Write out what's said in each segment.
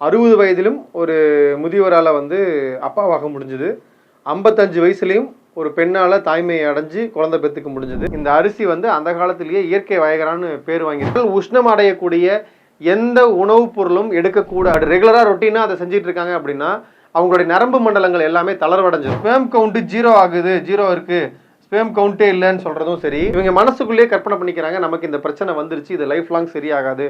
அறுபது வயதிலும் ஒரு முதியவரால் வந்து அப்பாவாக முடிஞ்சுது. ஐம்பத்தஞ்சு வயசுலேயும் ஒரு பெண்ணால் தாய்மையை அடைஞ்சு குழந்தை பெற்றுக்க முடிஞ்சது. இந்த அரிசி வந்து அந்த காலத்திலேயே இயற்கை வயகரான்னு பேர் வாங்கியிருக்கு உஷ்ணம் அடையக்கூடிய எந்த உணவுப் பொருளும் எடுக்கக்கூடாது. ரெகுலராக ரொட்டீனாக அதை செஞ்சுட்டு இருக்காங்க அப்படின்னா அவங்களுடைய நரம்பு மண்டலங்கள் எல்லாமே தளர்வடைஞ்சிடும் ஸ்பேம் கவுண்ட்டு ஜீரோ ஆகுது ஜீரோ இருக்குது ஸ்பேம் கவுண்டே இல்லைன்னு சொல்கிறதும் சரி. இவங்க மனசுக்குள்ளேயே கற்பனை பண்ணிக்கிறாங்க நமக்கு இந்த பிரச்சனை வந்துருச்சு இது லைஃப் லாங் சரியாகாது.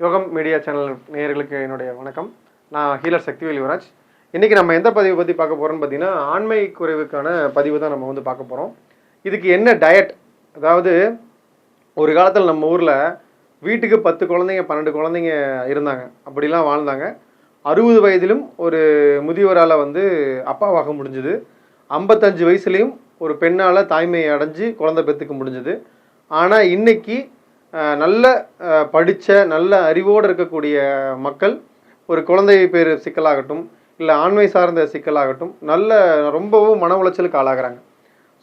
யோகம் மீடியா சேனல் நேயர்களுக்கு என்னுடைய வணக்கம். நான் ஹீலர் சக்திவேல் யுவராஜ் இன்றைக்கி நம்ம எந்த பதிவை பற்றி பார்க்க போகிறோம்னு பார்த்தீங்கன்னா ஆண்மை குறைவுக்கான பதிவு தான் நம்ம வந்து பார்க்க போகிறோம் இதுக்கு என்ன டயட் அதாவது ஒரு காலத்தில் நம்ம ஊரில் வீட்டுக்கு பத்து குழந்தைங்க பன்னெண்டு குழந்தைங்க இருந்தாங்க. அப்படிலாம் வாழ்ந்தாங்க. அறுபது வயதிலும் ஒரு முதியவரால் வந்து அப்பாவாக முடிஞ்சுது. ஐம்பத்தஞ்சு வயசுலேயும் ஒரு பெண்ணால் தாய்மையை அடைஞ்சு குழந்தை பெற்றுக்க முடிஞ்சுது. ஆனால் இன்றைக்கி நல்ல படித்த நல்ல அறிவோடு இருக்கக்கூடிய மக்கள் ஒரு குழந்தை பேர் சிக்கலாகட்டும் இல்லை ஆண்மை சார்ந்த சிக்கலாகட்டும் நல்ல ரொம்பவும் மன உளைச்சலுக்கு ஆளாகிறாங்க.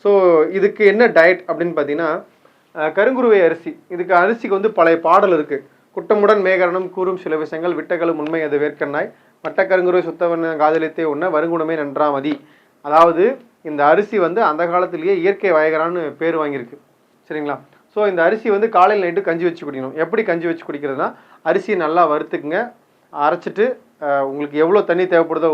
ஸோ இதுக்கு என்ன டயட் அப்படின்னு பார்த்தீங்கன்னா கருங்குருவை அரிசி. இதுக்கு அரிசிக்கு வந்து பழைய பாடல் இருக்குது குட்டமுடன் மேகரணம் கூறும் சில விஷயங்கள் விட்டகளும் உண்மை அது வேர்க்கண்ணாய். மட்ட கருங்குருவை சுத்தவன் காதலித்தே உண்ண வருங்குணமே நன்றாமதி அதாவது இந்த அரிசி வந்து அந்த காலத்திலேயே இயற்கை வயகரான்னு பேர் வாங்கியிருக்கு. சரிங்களா? ஸோ இந்த அரிசி வந்து காலையில் நைட்டு கஞ்சி வச்சு குடிக்கணும். எப்படி கஞ்சி வச்சு குடிக்கிறதுனா அரிசியை நல்லா வறுத்துக்குங்க. அரைச்சிட்டு உங்களுக்கு எவ்வளோ தண்ணி தேவைப்படுதோ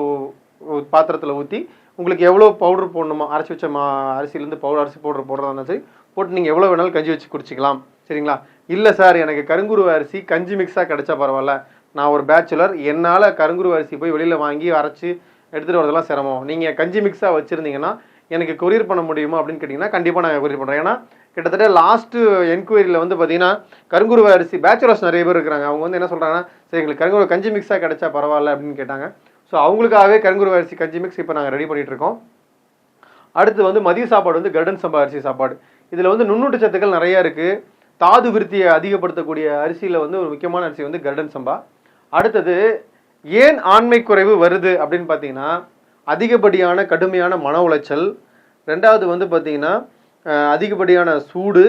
பாத்திரத்தில் ஊற்றி உங்களுக்கு எவ்வளோ பவுடர் போடணுமோ அரைச்சி வச்ச மா அரிசியிலேருந்து பவுடர் அரிசி பவுடர் போடுறதா சரி போட்டு நீங்கள் எவ்வளோ வேணாலும் கஞ்சி வச்சு குடிச்சிக்கலாம். சரிங்களா? இல்லை சார் எனக்கு கருங்குருவ அரிசி கஞ்சி மிக்ஸாக கிடைச்சா பரவாயில்ல. நான் ஒரு பேச்சுலர் என்னால் கருங்குருவ அரிசி போய் வெளியில் வாங்கி அரைச்சி எடுத்துகிட்டு வரதெல்லாம் சிரமம். நீங்கள் கஞ்சி மிக்ஸாக வச்சுருந்தீங்கன்னா எனக்கு கொரியர் பண்ண முடியுமா அப்படின்னு கேட்டிங்கன்னா கண்டிப்பாக நான் கொரியர் பண்ணுறேன் ஏன்னா கிட்டத்தட்ட லாஸ்ட்டு என்கொயரியில் வந்து பார்த்தீங்கன்னா கருங்குருவை அரிசி பேச்சுலர்ஸ் நிறைய பேர் இருக்கிறாங்க. அவங்க வந்து என்ன சொல்கிறாங்கன்னா சரி எங்களுக்கு கருங்குருவை கஞ்சி மிக்ஸாக கிடைச்சா பரவாயில்ல அப்படின்னு கேட்டாங்க. ஸோ அவங்களுக்காகவே கருங்குருவை அரிசி கஞ்சி மிக்ஸ் இப்போ நாங்கள் ரெடி பண்ணிட்டு இருக்கோம். அடுத்து வந்து மதிய சாப்பாடு வந்து கர்டன் சம்பா அரிசி சாப்பாடு. இதில் வந்து நுண்ணூட்ட சத்துக்கள் நிறையா இருக்குது தாது விருத்தியை அதிகப்படுத்தக்கூடிய அரிசியில் வந்து ஒரு முக்கியமான அரிசி வந்து கர்டன் சம்பா. அடுத்தது ஏன் ஆண்மை குறைவு வருது அப்படின்னு பார்த்தீங்கன்னா அதிகப்படியான கடுமையான மன உளைச்சல். ரெண்டாவது வந்து பார்த்தீங்கன்னா அதிகப்படியான சூடு.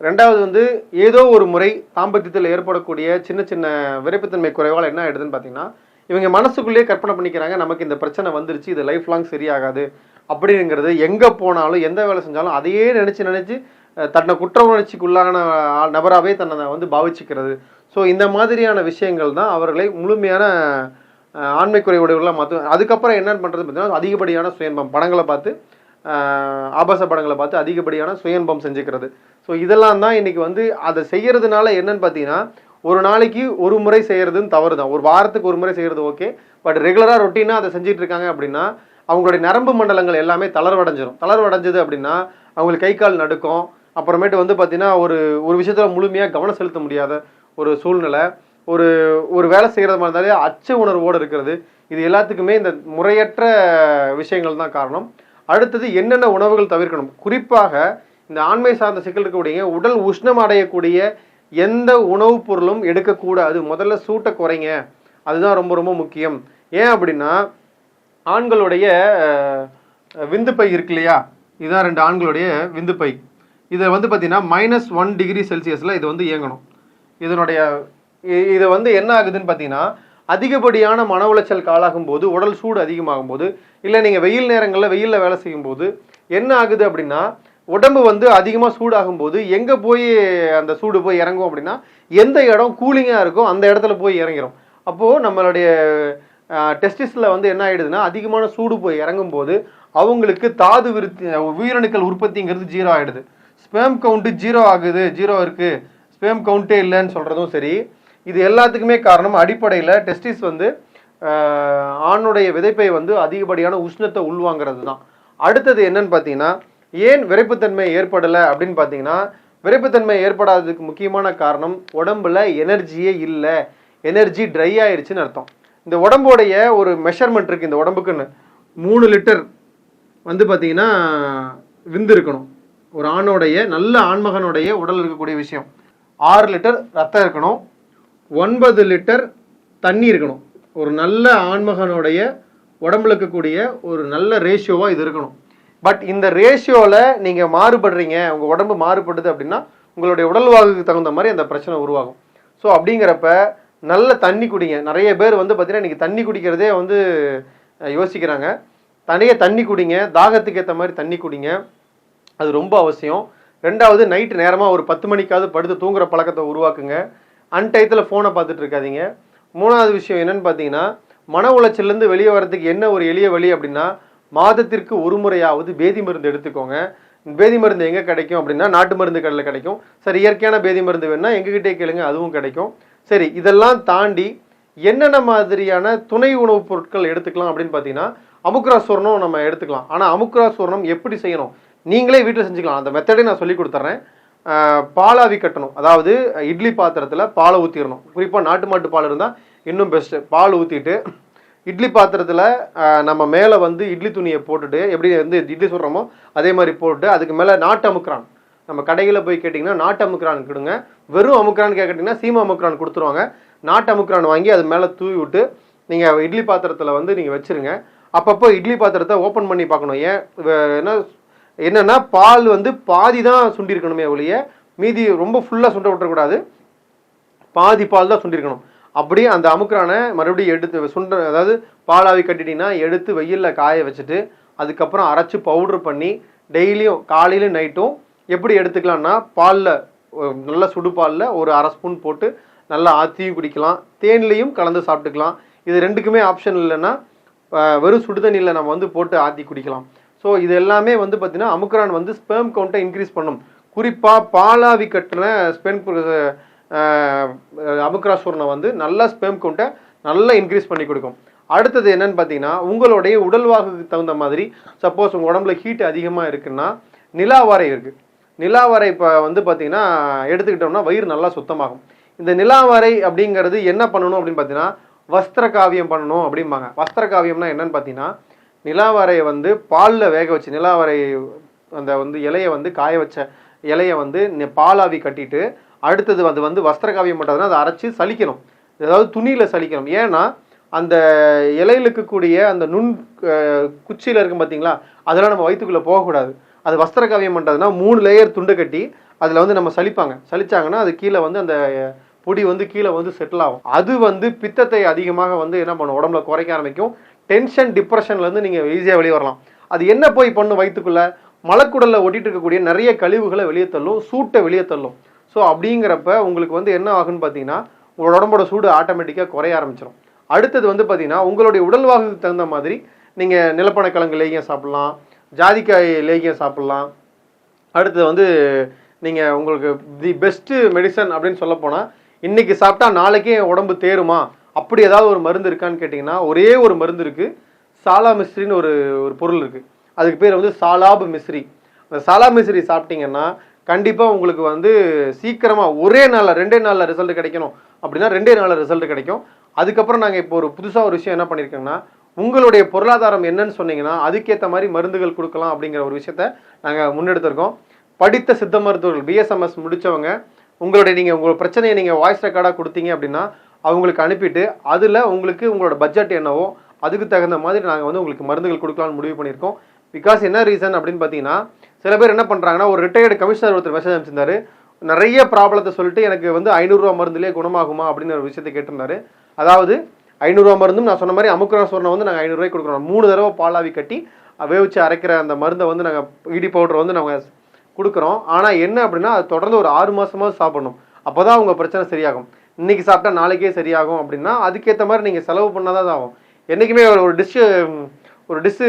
ரெண்டாவது வந்து ஏதோ ஒரு முறை தாம்பத்தியத்தில் ஏற்படக்கூடிய சின்ன சின்ன விரைப்புத்தன்மை குறைவால் என்ன ஆயிடுதுன்னு பார்த்தீங்கன்னா இவங்க மனசுக்குள்ளேயே கற்பனை பண்ணிக்கிறாங்க நமக்கு இந்த பிரச்சனை வந்துருச்சு இது லைஃப் லாங் சரியாகாது அப்படிங்கிறது. எங்கே போனாலும் எந்த வேலை செஞ்சாலும் அதையே நினச்சி நினச்சி தன்னை குற்ற உணர்ச்சிக்குள்ளான நபராகவே தன்னை வந்து பாவிச்சுக்கிறது. ஸோ இந்த மாதிரியான விஷயங்கள் தான் அவர்களை முழுமையான ஆண்மை குறைவுடையவர்களாக மாற்றும் அதுக்கப்புறம் என்ன பண்ணுறது பார்த்தீங்கன்னா அதிகப்படியான சுயன்பம் படங்களை பார்த்து ஆபாச படங்களை பார்த்து அதிகப்படியான சுயன்பம் செஞ்சுக்கிறது. ஸோ இதெல்லாம் தான் இன்றைக்கி வந்து அதை செய்கிறதுனால என்னன்னு பார்த்தீங்கன்னா ஒரு நாளைக்கு ஒரு முறை செய்கிறதுன்னு தவறு தான் ஒரு வாரத்துக்கு ஒரு முறை செய்கிறது ஓகே. பட் ரெகுலராக ரொட்டீனாக அதை செஞ்சுட்டு இருக்காங்க அப்படின்னா அவங்களுடைய நரம்பு மண்டலங்கள் எல்லாமே தளர்வடைஞ்சிடும் தளர்வடைஞ்சது அப்படின்னா அவங்களுக்கு கை கால் நடுக்கும். அப்புறமேட்டு வந்து பார்த்தீங்கன்னா ஒரு ஒரு விஷயத்தில் முழுமையாக கவனம் செலுத்த முடியாத ஒரு சூழ்நிலை. ஒரு ஒரு வேலை செய்கிறது மாதிரி இருந்தாலே அச்ச உணர்வோடு இருக்கிறது. இது எல்லாத்துக்குமே இந்த முறையற்ற விஷயங்கள் தான் காரணம். அடுத்தது என்னென்ன உணவுகள் தவிர்க்கணும்? குறிப்பாக இந்த ஆண்மை சார்ந்த சிக்கல் இருக்கக்கூடிய உடல் உஷ்ணம் அடையக்கூடிய எந்த உணவுப் பொருளும் எடுக்கக்கூடாது. முதல்ல சூட்டை குறைங்க. அதுதான் ரொம்ப ரொம்ப முக்கியம். ஏன் அப்படின்னா ஆண்களுடைய விந்து விந்துப்பை இருக்கு இல்லையா? இதுதான் ரெண்டு ஆண்களுடைய விந்துப்பை. இதை வந்து பார்த்தீங்கன்னா மைனஸ் ஒன் டிகிரி செல்சியஸில் இது வந்து இயங்கணும். இதனுடைய இது வந்து என்ன ஆகுதுன்னு பார்த்தீங்கன்னா அதிகப்படியான மன உளைச்சல் காலாகும் போது உடல் சூடு அதிகமாகும் போது இல்லை நீங்கள் வெயில் நேரங்களில் வெயிலில் வேலை செய்யும் போது என்ன ஆகுது அப்படின்னா உடம்பு வந்து அதிகமாக சூடாகும் போது எங்கே போய் அந்த சூடு போய் இறங்கும் அப்படின்னா எந்த இடம் கூலிங்காக இருக்கோ அந்த இடத்துல போய் இறங்கிரும். அப்போது நம்மளுடைய டெஸ்டிஸில் வந்து என்ன ஆகிடுதுன்னா அதிகமான சூடு போய் இறங்கும் போது அவங்களுக்கு தாது விருத்தி உயிரணுக்கள் உற்பத்திங்கிறது ஜீரோ ஆகிடுது ஸ்பேம் கவுண்ட்டு ஜீரோ ஆகுது ஜீரோ இருக்குது ஸ்பேம் கவுண்ட்டே இல்லைன்னு சொல்கிறதும் சரி இது எல்லாத்துக்குமே காரணம் அடிப்படையில் டெஸ்டிஸ் வந்து ஆணுடைய விதைப்பை வந்து அதிகப்படியான உஷ்ணத்தை உள்வாங்கிறது தான் அடுத்தது என்னன்னு பார்த்தீங்கன்னா ஏன் விரைப்புத்தன்மை ஏற்படலை அப்படின்னு பார்த்தீங்கன்னா விரைப்புத்தன்மை ஏற்படாததுக்கு முக்கியமான காரணம் உடம்புல எனர்ஜியே இல்லை. எனர்ஜி ட்ரை ஆயிடுச்சுன்னு அர்த்தம். இந்த உடம்போடைய ஒரு மெஷர்மெண்ட் இருக்குது இந்த உடம்புக்குன்னு. மூணு லிட்டர் வந்து பார்த்தீங்கன்னா விந்து இருக்கணும். ஒரு ஆணோடைய நல்ல ஆண்மகனுடைய உடல் இருக்கக்கூடிய விஷயம். ஆறு லிட்டர் ரத்தம் இருக்கணும். ஒன்பது லிட்டர் தண்ணி இருக்கணும். ஒரு நல்ல ஆண்மகனுடைய உடம்புல இருக்கக்கூடிய ஒரு நல்ல ரேஷியோவாக இது இருக்கணும். பட் இந்த ரேஷியோவில் நீங்கள் மாறுபடுறீங்க உங்கள் உடம்பு மாறுபடுது அப்படின்னா உங்களுடைய உடல்வாகுக்கு தகுந்த மாதிரி அந்த பிரச்சனை உருவாகும். ஸோ அப்படிங்கிறப்ப நல்ல தண்ணி குடிங்க. நிறைய பேர் வந்து பார்த்தீங்கன்னா இன்றைக்கி தண்ணி குடிக்கிறதே வந்து யோசிக்கிறாங்க. தனிய தண்ணி குடிங்க தாகத்துக்கு ஏற்ற மாதிரி தண்ணி குடிங்க. அது ரொம்ப அவசியம். ரெண்டாவது நைட்டு நேரமாக ஒரு பத்து மணிக்காவது படுத்து தூங்குற பழக்கத்தை உருவாக்குங்க. அன்டயத்தில் ஃபோனை பார்த்துட்டு இருக்காதீங்க மூணாவது விஷயம் என்னன்னு பார்த்தீங்கன்னா மன உளைச்சல்லேருந்து வெளியே வரதுக்கு என்ன ஒரு எளிய வழி அப்படின்னா மாதத்திற்கு ஒரு முறையாவது பேதி மருந்து எடுத்துக்கோங்க. பேதி மருந்து எங்கே கிடைக்கும் அப்படின்னா நாட்டு மருந்து கடையில் கிடைக்கும். சரி இயற்கையான பேதி மருந்து வேணா எங்ககிட்டே கேளுங்க அதுவும் கிடைக்கும். சரி இதெல்லாம் தாண்டி என்னென்ன மாதிரியான துணை உணவுப் பொருட்கள் எடுத்துக்கலாம் அப்படின்னு பார்த்தீங்கன்னா அமுக்ரா சூர்ணம் நம்ம எடுத்துக்கலாம். ஆனால் அமுக்ரா சூர்ணம் எப்படி செய்யணும்? நீங்களே வீட்டில் செஞ்சுக்கலாம். அந்த மெத்தடே நான் சொல்லி கொடுத்துட்றேன் பாலாவி கட்டணும். அதாவது இட்லி பாத்திரத்தில் பாலை ஊற்றிடணும் குறிப்பாக நாட்டு மாட்டு பால் இருந்தால் இன்னும் பெஸ்ட்டு பால் ஊற்றிட்டு இட்லி பாத்திரத்தில் நம்ம மேலே வந்து இட்லி துணியை போட்டுட்டு எப்படி வந்து இட்லி சுடுறோமோ அதே மாதிரி போட்டு அதுக்கு மேலே நாட்டு அமுக்கிறான். நம்ம கடைகளில் போய் கேட்டிங்கன்னா நாட்டு அமுக்கிறான் கொடுங்க. வெறும் அமுக்குறான்னு கேட்டிங்கன்னா சீமா அமுக்கிறான் கொடுத்துருவாங்க. நாட்டு அமுக்கிறான் வாங்கி அது மேலே தூவி விட்டு நீங்கள் இட்லி பாத்திரத்தில் வந்து நீங்கள் வச்சுருங்க. அப்பப்போ இட்லி பாத்திரத்தை ஓப்பன் பண்ணி பார்க்கணும். ஏன் என்ன என்னன்னா பால் வந்து பாதி தான் சுண்டிருக்கணுமே ஒழிய மீதி ரொம்ப ஃபுல்லாக சுண்ட விட்டுறக்கூடாது. பாதி பால் தான் சுண்டிருக்கணும். அப்படியே அந்த அமுக்குறான மறுபடியும் எடுத்து சுண்ட அதாவது பாலாவி கட்டிட்டீங்கன்னா எடுத்து வெயிலில் காய வச்சுட்டு அதுக்கப்புறம் அரைச்சு பவுடர் பண்ணி டெய்லியும் காலையிலும் நைட்டும் எப்படி எடுத்துக்கலாம்னா பாலில் நல்ல சுடுபாலில் ஒரு அரை ஸ்பூன் போட்டு நல்லா ஆற்றியும் குடிக்கலாம். தேன்லேயும் கலந்து சாப்பிட்டுக்கலாம். இது ரெண்டுக்குமே ஆப்ஷன் இல்லைன்னா வெறும் சுடு தண்ணியில் நம்ம வந்து போட்டு ஆற்றி குடிக்கலாம். ஸோ இது எல்லாமே வந்து பார்த்தீங்கன்னா அமுக்ரான் வந்து ஸ்பேம் கவுண்ட்டை இன்க்ரீஸ் பண்ணும். குறிப்பாக பாலாவி கட்டின ஸ்பென் அமுக்ராசூர்ணை வந்து நல்லா ஸ்பேம் கவுண்ட்டை நல்லா இன்க்ரீஸ் பண்ணி கொடுக்கும். அடுத்தது என்னன்னு பார்த்தீங்கன்னா உங்களுடைய உடல்வாகுக்கு தகுந்த மாதிரி சப்போஸ் உங்கள் உடம்புல ஹீட் அதிகமாக இருக்குன்னா நிலாவாரை இருக்குது நிலாவரை இப்போ வந்து பார்த்தீங்கன்னா எடுத்துக்கிட்டோம்னா வயிறு நல்லா சுத்தமாகும். இந்த நிலாவரை அப்படிங்கிறது என்ன பண்ணணும் அப்படின்னு பார்த்தீங்கன்னா வஸ்திர காவியம் பண்ணணும் அப்படிம்பாங்க. வஸ்திர காவியம்னா என்னன்னு பார்த்தீங்கன்னா நிலாவரையை வந்து பாலில் வேக வச்சு நிலாவரை அந்த வந்து இலையை வந்து காய வச்ச இலையை வந்து பாலாவி கட்டிட்டு அடுத்தது அது வந்து வஸ்திர காவியம் பண்ணுறதுனா அதை அரைச்சி சலிக்கணும் அதாவது துணியில் சலிக்கணும் ஏன்னா அந்த இலையில இருக்கக்கூடிய அந்த நுண் குச்சியில் இருக்கும் பார்த்தீங்களா அதெல்லாம் நம்ம வயிற்றுக்குள்ளே போகக்கூடாது. அது வஸ்திர காவியம் பண்ணுறதுனா மூணு லேயர் துண்டு கட்டி அதில் வந்து நம்ம சலிப்பாங்க சலிச்சாங்கன்னா அது கீழே வந்து அந்த பொடி வந்து கீழே வந்து செட்டில் ஆகும். அது வந்து பித்தத்தை அதிகமாக வந்து என்ன பண்ணும் உடம்புல குறைக்க ஆரம்பிக்கும். டென்ஷன் டிப்ரெஷன்லேருந்து நீங்கள் ஈஸியாக வெளியே வரலாம். அது என்ன போய் பண்ணும் வயிற்றுக்குள்ள மலக்குடலில் ஒட்டிட்டு இருக்கக்கூடிய நிறைய கழிவுகளை வெளியே தள்ளும் சூட்டை வெளியே தள்ளும். ஸோ அப்படிங்கிறப்ப உங்களுக்கு வந்து என்ன ஆகுன்னு பார்த்தீங்கன்னா உங்களோட உடம்போட சூடு ஆட்டோமேட்டிக்காக குறைய ஆரம்பிச்சிடும் அடுத்தது வந்து பார்த்தீங்கன்னா உங்களுடைய உடல்வாகுக்கு தகுந்த மாதிரி நீங்கள் நிலப்பணக்கிழங்கு லேகியம் சாப்பிட்லாம் ஜாதிக்காய் லேகியம் சாப்பிட்லாம். அடுத்தது வந்து நீங்கள் உங்களுக்கு தி பெஸ்ட்டு மெடிசன் அப்படின்னு சொல்லப்போனால் இன்றைக்கி சாப்பிட்டா நாளைக்கே உடம்பு தேருமா? அப்படி ஏதாவது ஒரு மருந்து இருக்கான்னு கேட்டிங்கன்னா ஒரே ஒரு மருந்து இருக்குது சாலா மிஸ்ரின்னு ஒரு ஒரு பொருள் இருக்குது அதுக்கு பேர் வந்து சாலாப் மிஸ்ரி. அந்த சாலா மிஸ்ரி சாப்பிட்டீங்கன்னா கண்டிப்பாக உங்களுக்கு வந்து சீக்கிரமாக ஒரே நாளில் ரெண்டே நாளில் ரிசல்ட் கிடைக்கணும். அப்படின்னா ரெண்டே நாளில் ரிசல்ட் கிடைக்கும். அதுக்கப்புறம் நாங்கள் இப்போ ஒரு புதுசாக ஒரு விஷயம் என்ன பண்ணியிருக்கோங்கன்னா உங்களுடைய பொருளாதாரம் என்னன்னு சொன்னீங்கன்னா அதுக்கேற்ற மாதிரி மருந்துகள் கொடுக்கலாம் அப்படிங்கிற ஒரு விஷயத்த நாங்கள் முன்னெடுத்திருக்கோம். படித்த சித்த மருத்துவர்கள் பிஎஸ்எம்எஸ் முடித்தவங்க உங்களுடைய நீங்கள் உங்களோட பிரச்சனையை நீங்கள் வாய்ஸ் ரெக்கார்டாக கொடுத்தீங்க அப்படின்னா அவங்களுக்கு அனுப்பிட்டு அதில் உங்களுக்கு உங்களோட பட்ஜெட் என்னவோ அதுக்கு தகுந்த மாதிரி நாங்கள் வந்து உங்களுக்கு மருந்துகள் கொடுக்கலாம்னு முடிவு பண்ணியிருக்கோம். பிகாஸ் என்ன ரீசன் அப்படின்னு பார்த்தீங்கன்னா சில பேர் என்ன பண்ணுறாங்கன்னா ஒரு ரிட்டையர்டு கமிஷனர் ஒருத்தர் மெசேஜ் அனுப்பிச்சிருந்தாரு. நிறைய ப்ராப்ளத்தை சொல்லிட்டு எனக்கு வந்து ஐநூறுரூவா மருந்துலேயே குணமாகுமா அப்படின்னு ஒரு விஷயத்தை கேட்டிருந்தாரு. அதாவது ஐநூறுரூவா மருந்தும் நான் சொன்ன மாதிரி அமுக்குரா சொன்ன வந்து நாங்கள் ஐநூறுரூவாய்க்கு கொடுக்குறோம். மூணு தடவை பாலாவி கட்டி வேவிச்சு அரைக்கிற அந்த மருந்தை வந்து நாங்கள் இடி பவுடர் வந்து நாங்கள் கொடுக்குறோம். ஆனால் என்ன அப்படின்னா அது தொடர்ந்து ஒரு ஆறு மாதமாவது சாப்பிடணும். அப்போ தான் உங்கள் பிரச்சனை சரியாகும். இன்னைக்கு சாப்பிட்டா நாளைக்கே சரியாகும் அப்படின்னா அதுக்கேற்ற மாதிரி நீங்கள் செலவு பண்ணால் தான் ஆகும் என்றைக்குமே ஒரு ஒரு டிஷ்ஷு ஒரு டிஷ்ஷு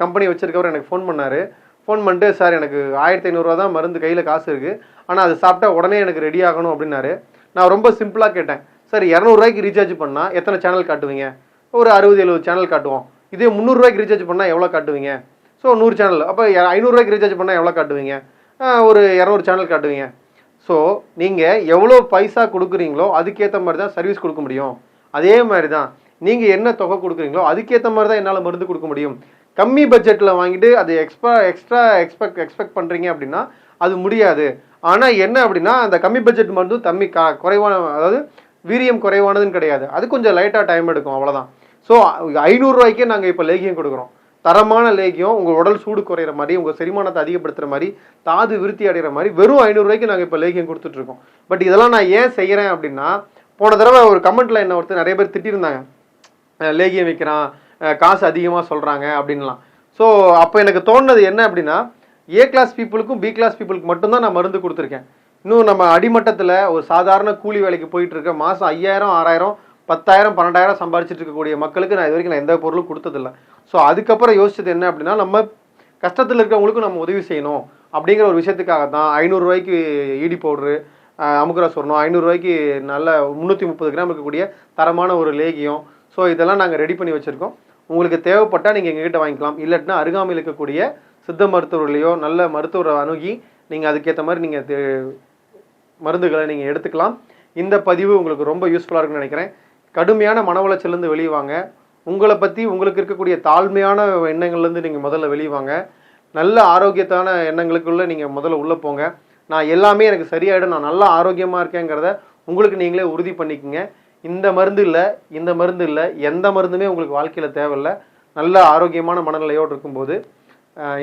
கம்பெனி வச்சுருக்கவர் எனக்கு ஃபோன் பண்ணார். ஃபோன் பண்ணிட்டு சார் எனக்கு ஆயிரத்தி ஐநூறுரூவா தான் மருந்து கையில் காசு இருக்குது ஆனால் அது சாப்பிட்டா உடனே எனக்கு ரெடி ஆகணும் அப்படின்னாரு. நான் ரொம்ப சிம்பிளாக கேட்டேன். சார் இரநூறுவாய்க்கு ரீசார்ஜ் பண்ணால் எத்தனை சேனல் காட்டுவீங்க? ஒரு அறுபது எழுபது சேனல் காட்டுவோம். இதே முந்நூறுரூவாய்க்கு ரீசார்ஜ் பண்ணால் எவ்வளோ காட்டுவீங்க? ஸோ நூறு சேனல் அப்போ ஐநூறுரூவாய்க்கு ரீசார்ஜ் பண்ணால் எவ்வளோ காட்டுவீங்க? ஒரு இரநூறு சேனல் காட்டுவீங்க. ஸோ நீங்கள் எவ்வளோ பைசா கொடுக்குறீங்களோ அதுக்கேற்ற மாதிரி தான் சர்வீஸ் கொடுக்க முடியும். அதே மாதிரி தான் நீங்கள் என்ன தொகை கொடுக்குறீங்களோ அதுக்கேற்ற மாதிரி தான் என்னால் மருந்து கொடுக்க முடியும். கம்மி பட்ஜெட்டில் வாங்கிட்டு அது எக்ஸ்ட்ரா எக்ஸ்ட்ரா எக்ஸ்பெக்ட் எக்ஸ்பெக்ட் பண்ணுறீங்க அப்படின்னா அது முடியாது. ஆனால் என்ன அப்படின்னா அந்த கம்மி பட்ஜெட் மருந்து தம்மி க குறைவான அதாவது வீரியம் குறைவானதுன்னு கிடையாது. அது கொஞ்சம் லைட்டாக டைம் எடுக்கும் அவ்வளோதான் ஸோ ஐநூறுரூவாய்க்கே நாங்கள் இப்போ லேகியம் கொடுக்குறோம். தரமான லேகியம் உங்கள் உடல் சூடு குறையிற மாதிரி உங்கள் செரிமானத்தை அதிகப்படுத்துகிற மாதிரி தாது விருத்தி அடைகிற மாதிரி வெறும் ஐநூறுரூவாய்க்கு நாங்கள் இப்போ லேகியம் கொடுத்துட்ருக்கோம் பட் இதெல்லாம் நான் ஏன் செய்கிறேன் அப்படின்னா போன தடவை ஒரு கமெண்ட்டில் என்ன ஒருத்தர் நிறைய பேர் திட்டிருந்தாங்க. லேகியம் விற்கிறான் காசு அதிகமாக சொல்கிறாங்க அப்படின்லாம் ஸோ அப்போ எனக்கு தோணுனது என்ன அப்படின்னா ஏ கிளாஸ் பீப்புளுக்கும் பி கிளாஸ் பீப்புளுக்கு மட்டும்தான் நான் மருந்து கொடுத்துருக்கேன். இன்னும் நம்ம அடிமட்டத்தில் ஒரு சாதாரண கூலி வேலைக்கு போயிட்டு இருக்க மாதம் ஐயாயிரம் ஆறாயிரம் பத்தாயிரம் பன்னெண்டாயிரம் சம்பாரிச்சிட்டு இருக்கக்கூடிய மக்களுக்கு நான் இது வரைக்கும் நான் எந்த பொருளும் கொடுத்ததில்ல. ஸோ அதுக்கப்புறம் யோசிச்சது என்ன அப்படின்னா நம்ம கஷ்டத்தில் இருக்கிறவங்களுக்கும் நம்ம உதவி செய்யணும் அப்படிங்கிற ஒரு விஷயத்துக்காக தான் ஐநூறுரூவாய்க்கு ஈடி பவுட்ரு அமுக்குரா சொன்னோம் ஐநூறுரூவாய்க்கு நல்ல முந்நூற்றி முப்பது கிராம் இருக்கக்கூடிய தரமான ஒரு லேகியம். ஸோ இதெல்லாம் நாங்கள் ரெடி பண்ணி வச்சுருக்கோம். உங்களுக்கு தேவைப்பட்டால் நீங்கள் எங்ககிட்ட வாங்கிக்கலாம். இல்லாட்டினா அருகாமையில் இருக்கக்கூடிய சித்த மருத்துவர்களையோ நல்ல மருத்துவரை அணுகி நீங்கள் அதுக்கேற்ற மாதிரி நீங்கள் மருந்துகளை நீங்கள் எடுத்துக்கலாம். இந்த பதிவு உங்களுக்கு ரொம்ப யூஸ்ஃபுல்லாக இருக்குன்னு நினைக்கிறேன். கடுமையான மன உளைச்சலேருந்து வெளியவாங்க. உங்களை பற்றி உங்களுக்கு இருக்கக்கூடிய தாழ்மையான எண்ணங்கள்லேருந்து நீங்கள் முதல்ல வெளியவாங்க. நல்ல ஆரோக்கியத்தான எண்ணங்களுக்குள்ளே நீங்கள் முதல்ல உள்ளே போங்க. நான் எல்லாமே எனக்கு சரியாயிடும். நான் நல்லா ஆரோக்கியமாக இருக்கேங்கிறத உங்களுக்கு நீங்களே உறுதி பண்ணிக்கங்க. இந்த மருந்து இல்லை இந்த மருந்து இல்லை எந்த மருந்துமே உங்களுக்கு வாழ்க்கையில் தேவையில்லை. நல்ல ஆரோக்கியமான மனநிலையோடு இருக்கும்போது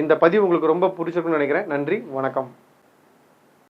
இந்த பதிவு உங்களுக்கு ரொம்ப பிடிச்சிருக்குன்னு நினைக்கிறேன். நன்றி வணக்கம்.